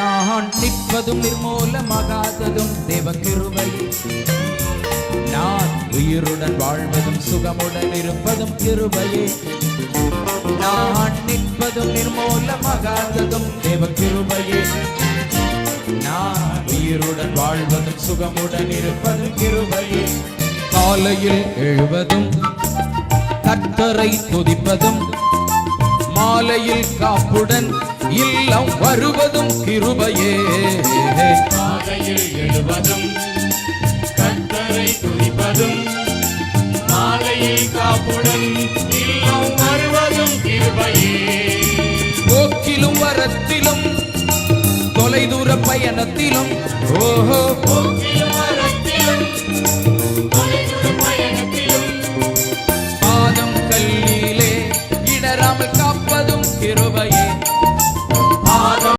நான் நிற்பதும் நிர்மூலமாகாததும் தேவ கிருவை நான் உயிருடன் வாழ்வதும் சுகமுடன் இருப்பதும் கிருபையே. நான் நிற்பதும் நிர்மூலமாகாததும் தேவ கிருபையே நான் உயிருடன் வாழ்வதும் சுகமுடன் இருப்பதும் கிருபையே. காலையில் எழுவதும் கத்தரை துதிப்பதும் மாலையில் காப்புடன் இல்லம் வருவதும் கிருபையே காலையில் எழுவதும் கத்தரை துதிப்பதும் மாலையில் காப்புடன் இல்லம் வருவதும் கிருபையே போக்கிலும் வரத்திலும் தொலைதூர பயணத்திலும். ஓஹோ. பாதம் கல்லிலே இடராமல் காப்பதும் கிருபையே